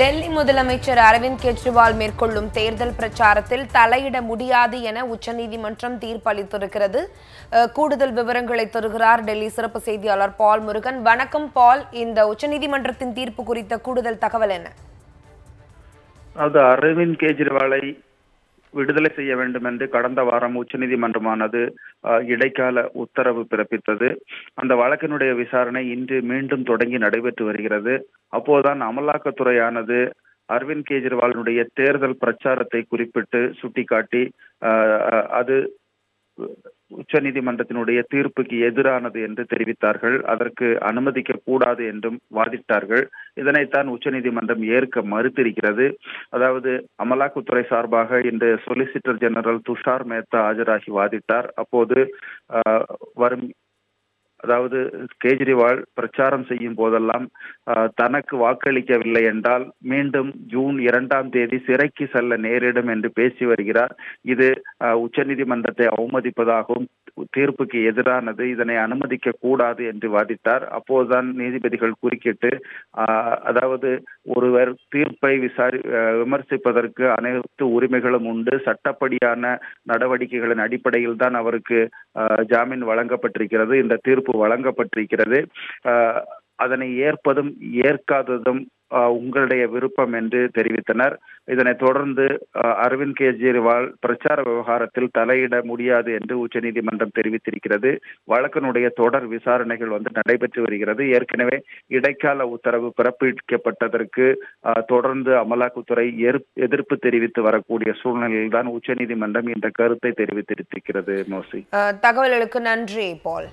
டெல்லி முதலமைச்சர் அரவிந்த் கெஜ்ரிவால் மேற்கொள்ளும் தேர்தல் பிரச்சாரத்தில் தலையிட முடியாது என உச்சநீதிமன்றம் தீர்ப்பளித்திருக்கிறது. கூடுதல் விவரங்களை தருகிறார் டெல்லி சிறப்பு செய்தியாளர் பால் முருகன். வணக்கம் பால். இந்த உச்சநீதிமன்றத்தின் தீர்ப்பு குறித்த கூடுதல் தகவல் என்ன? அரவிந்த் கெஜ்ரிவாலை விடுதலை செய்ய வேண்டும் என்று கடந்த வாரம் உச்சநீதிமன்றமானது இடைக்கால உத்தரவு பிறப்பித்தது. அந்த வழக்கினுடைய விசாரணை இன்று மீண்டும் தொடங்கி நடைபெற்று வருகிறது. அப்போதுதான் அமலாக்கத்துறையானது அரவிந்த் கெஜ்ரிவாலினுடைய தேர்தல் பிரச்சாரத்தை குறிப்பிட்டு சுட்டிக்காட்டி அது உச்ச நீதிமன்றத்தினுடைய தீர்ப்புக்கு எதிரானது என்று தெரிவித்தார்கள். அதற்கு அனுமதிக்க கூடாது என்றும் வாதிட்டார்கள். இதனைத்தான் உச்சநீதிமன்றம் ஏற்க மறுத்திருக்கிறது. அதாவது அமலாக்கத்துறை சார்பாக இன்று சொலிசிட்டர் ஜெனரல் துஷார் மேத்தா ஆஜராகி வாதிட்டார். அப்போது ஆஹ், வரும் அதாவது கேஜ்ரிவால் பிரச்சாரம் செய்யும் போதெல்லாம் ஆஹ், தனக்கு வாக்களிக்கவில்லை என்றால் மீண்டும் ஜூன் இரண்டாம் தேதி சிறைக்கு செல்ல நேரிடும் என்று பேசி வருகிறார். இது உச்சநீதிமன்றத்தை அவமதிப்பதாகவும் தீர்ப்புக்கு எதிரானது இதனை அனுமதிக்க கூடாது என்று வாதிட்டார். அப்போதுதான் நீதிபதிகள் குறுக்கிட்டு அதாவது ஒருவர் தீர்ப்பை விசாரி விமர்சிப்பதற்கு அனைத்து உரிமைகளும் உண்டு. சட்டப்படியான நடவடிக்கைகளின் அடிப்படையில் தான் அவருக்கு ஜாமீன் வழங்கப்பட்டிருக்கிறது. இந்த தீர்ப்பு வழங்கப்பட்டிருக்கிறது. ஆஹ், அதனை ஏற்பதும் ஏற்காததும் உங்களுடைய விருப்பம் என்று தெரிவித்தனர். இதனைத் தொடர்ந்து அரவிந்த் கெஜ்ரிவால் பிரச்சார விவகாரத்தில் தலையிட முடியாது என்று உச்சநீதிமன்றம் தெரிவித்திருக்கிறது. வழக்கினுடைய தொடர் விசாரணைகள் வந்து நடைபெற்று வருகிறது. ஏற்கனவே இடைக்கால உத்தரவு பிறப்பிக்கப்பட்டதற்கு தொடர்ந்து அமலாக்கத்துறை எதிர்ப்பு தெரிவித்து வரக்கூடிய சூழ்நிலையில் தான் உச்சநீதிமன்றம் இந்த கருத்தை தெரிவித்திருக்கிறது மோசி. தகவல்களுக்கு நன்றி பால்.